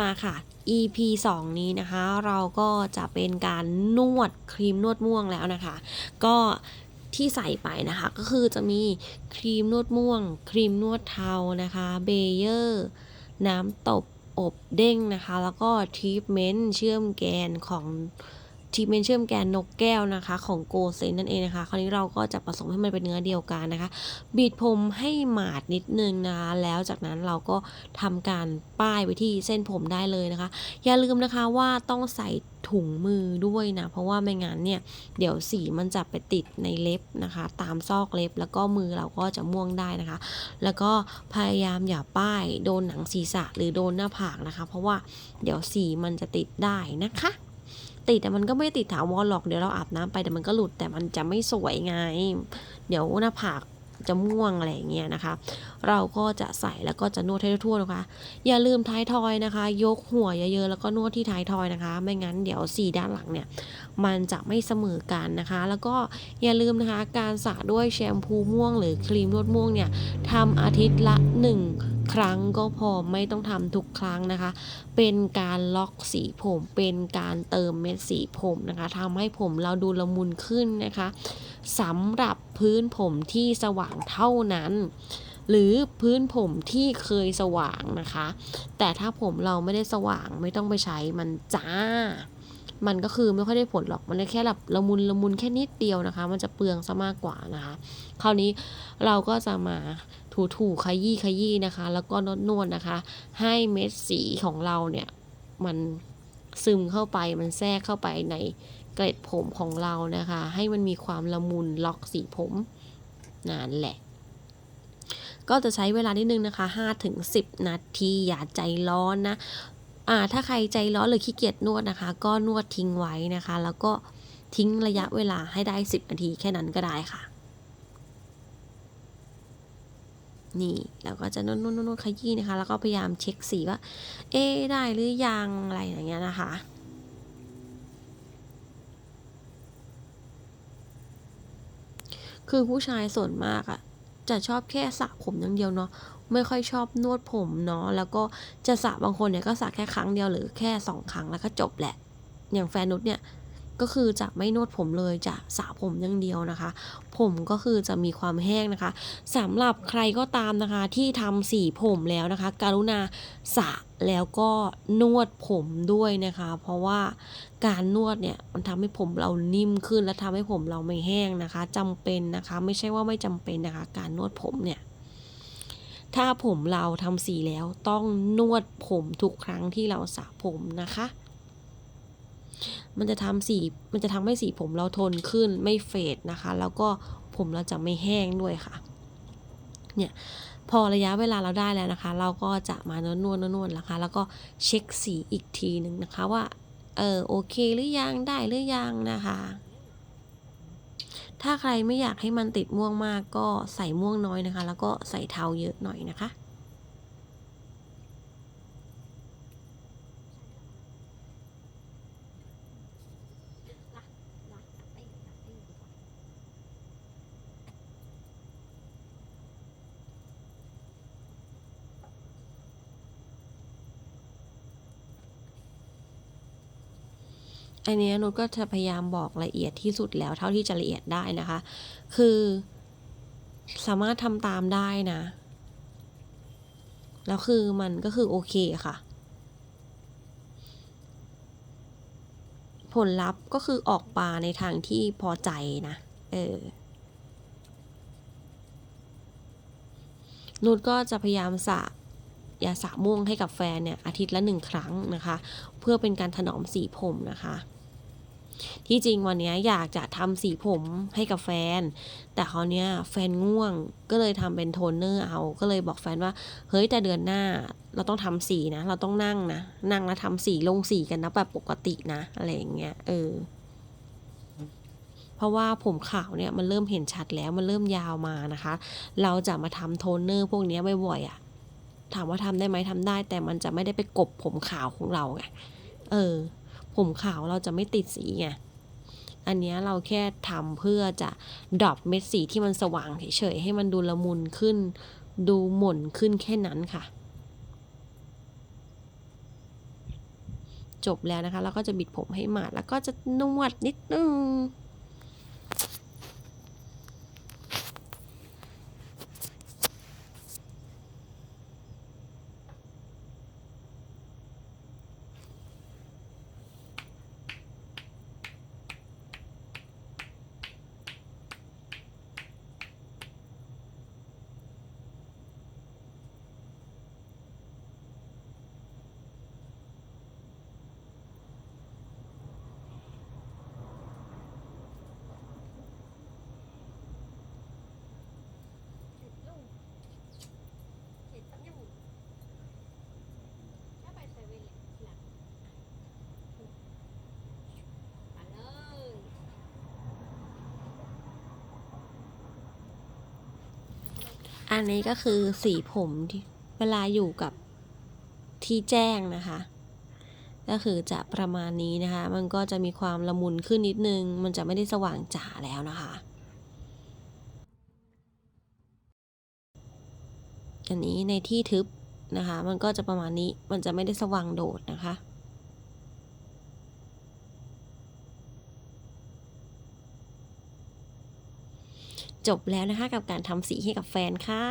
มาค่ะ EP 2 นี้นะคะ เราก็จะเป็นการนวดครีมนวดม่วงแล้วนะคะ ก็ที่ใส่ไปนะคะ ก็คือจะมีครีมนวดม่วง ครีมนวดเทานะคะเบเยอร์น้ำตบอบเด้งนะคะ แล้วก็ทรีทเมนต์เชื่อมแกนของ ทีเมนเชื่อมแกนนกแก้วนะคะ ของโกเซนนั่นเองนะคะ คราวนี้เราก็จะผสมให้มันเป็นเนื้อเดียวกันนะคะ บีดผมให้หมาดนิดนึงนะคะ แล้วจากนั้นเราก็ทำการป้ายไว้ที่เส้นผมได้เลยนะคะ อย่าลืมนะคะว่าต้องใส่ถุงมือด้วยนะ เพราะว่าไม่งั้นเนี่ย เดี๋ยวสีมันจะไปติดในเล็บนะคะ ตามซอกเล็บแล้วก็มือเราก็จะม่วงได้นะคะ แล้วก็พยายามอย่าป้ายโดนหนังศีรษะหรือโดนหน้าผากนะคะ เพราะว่าเดี๋ยวสีมันจะติดได้นะคะ ติดแต่มันก็ไม่ติดถาวรหรอกเดี๋ยวเราอาบน้ำไปแต่มันก็หลุดแต่มันจะไม่สวยไง เดี๋ยวหน้าผากจะม่วงอะไรอย่างเงี้ยนะคะ เราก็จะใส่แล้วก็จะนวดให้ทั่วนะคะ อย่าลืมท้ายทอยนะคะ ยกหัวเยอะๆแล้วก็นวดที่ท้ายทอยนะคะ ไม่งั้นเดี๋ยวสีด้านหลังเนี่ย มันจะไม่เสมอกันนะคะ แล้วก็อย่าลืมนะคะการสระด้วยแชมพูม่วงหรือครีมนวดม่วงเนี่ยทำอาทิตย์ละ1 ครั้งก็พอไม่ต้องทำทุกครั้งนะคะ เป็นการล็อกสีผม เป็นการเติมเม็ดสีผมนะคะทำให้ผมเราดูละมุนขึ้นนะคะสำหรับพื้นผมที่สว่างเท่านั้น หรือพื้นผมที่เคยสว่างนะคะ แต่ถ้าผมเราไม่ได้สว่างไม่ต้องไปใช้มันจ้า มันก็คือไม่ค่อยได้ผลหรอก มันแค่แบบละมุนละมุนแค่นิดเดียวนะคะ มันจะเปลืองซะมากกว่านะคะ คราวนี้เราก็จะมาถูถูขยี้ขยี้นะคะ แล้วก็นวดนวดนะคะ ให้เม็ดสีของเราเนี่ยมันซึมเข้าไป มันแทรกเข้าไปในเกล็ดผมของเรานะคะ ให้มันมีความละมุนล็อกสีผมนั่นแหละก็จะใช้เวลานิดนึงนะคะ 5-10 นาที อย่าใจร้อนนะ อ่าถ้าใครใจร้อนหรือขี้เกียจนวดนะคะ ก็นวดทิ้งไว้นะคะ แล้วก็ทิ้งระยะเวลาให้ได้ 10 นาทีแค่นั้นก็ได้ค่ะ นี่เราก็จะนวดนวดนวดขยี้นะคะ แล้วก็พยายามเช็คสีว่า เอ๊ได้หรือยังอะไรอย่างเงี้ยนะคะคือผู้ชายส่วนมากอะจะชอบแค่สระผมอย่างเดียวเนาะ ไม่ค่อยชอบนวดผมเนาะแล้วก็จะสระบางคนเนี่ยก็สระแค่ครั้งเดียวหรือแค่สองครั้งแล้วก็จบแหละ อย่างแฟนนุชเนี่ยก็คือจะไม่นวดผมเลยจะสระผมอย่างเดียวนะคะ ผมก็คือจะมีความแห้งนะคะสำหรับใครก็ตามนะคะที่ทำสีผมแล้วนะคะการุณาสระแล้วก็นวดผมด้วยนะคะ เพราะว่าการนวดเนี่ยมันทำให้ผมเรานิ่มขึ้นและทำให้ผมเราไม่แห้งนะคะจำเป็นนะคะ ไม่ใช่ว่าไม่จำเป็นนะคะ การนวดผมเนี่ย ถ้าผมเราทำสีแล้วต้องนวดผมทุกครั้งที่เราสระผมนะคะ มันจะทำสีมันจะทำให้สีผมเราทนขึ้นไม่เฟดนะคะ แล้วก็ผมเราจะไม่แห้งด้วยค่ะ เนี่ยพอระยะเวลาเราได้แล้วนะคะ เราก็จะมานวดนวดนวดนะคะ แล้วก็เช็คสีอีกทีหนึ่งนะคะว่าเออโอเคหรือยังได้หรือยังนะคะ ถ้าใครไม่อยากให้มันติดม่วงมากก็ใส่ม่วงน้อยนะคะ แล้วก็ใส่เทาเยอะหน่อยนะคะ อันนี้นุชก็จะพยายามบอกละเอียดที่สุดแล้วเท่าที่จะละเอียดได้นะคะ คือสามารถทำตามได้นะ แล้วคือมันก็คือโอเคค่ะ ผลลัพธ์ก็คือออกมาในทางที่พอใจนะ เออนุชก็จะพยายามสระยาสระม่วงให้กับแฟนเนี่ยอาทิตย์ละหนึ่งครั้งนะคะ เพื่อเป็นการถนอมสีผมนะคะ ที่จริงวันนี้อยากจะทำสีผมให้กับแฟน แต่คราวเนี้ยแฟนง่วงก็เลยทำเป็นโทนเนอร์เอา ก็เลยบอกแฟนว่า เฮ้ยแต่เดือนหน้าเราต้องทำสีนะ เราต้องนั่งนะ นั่งแล้วทำสีลงสีกันนะแบบปกตินะ อะไรอย่างเงี้ยเออเพราะว่าผมขาวเนี่ยมันเริ่มเห็นชัดแล้วมันเริ่มยาวมานะคะ เราจะมาทำโทนเนอร์พวกนี้บ่อยๆอะถามว่าทำได้ไหมทำได้ แต่มันจะไม่ได้ไปกบผมขาวของเราไงเออ ผมขาวเราจะไม่ติดสีไง อันนี้เราแค่ทำเพื่อจะดรอปเม็ดสีที่มันสว่างเฉยๆให้มันดูละมุนขึ้น ดูหม่นขึ้นแค่นั้นค่ะ จบแล้วนะคะ เราก็จะบิดผมให้หมาดแล้วก็จะนวดนิดนึง อันนี้ก็คือสีผมที่เวลาอยู่กับที่แจ้งนะคะ ก็คือจะประมาณนี้นะคะ มันก็จะมีความละมุนขึ้นนิดนึง มันจะไม่ได้สว่างจ๋าแล้วนะคะอันนี้ในที่ทึบนะคะ มันก็จะประมาณนี้ มันจะไม่ได้สว่างโดดนะคะ จบแล้วนะคะกับการทำสีให้กับแฟนค่ะ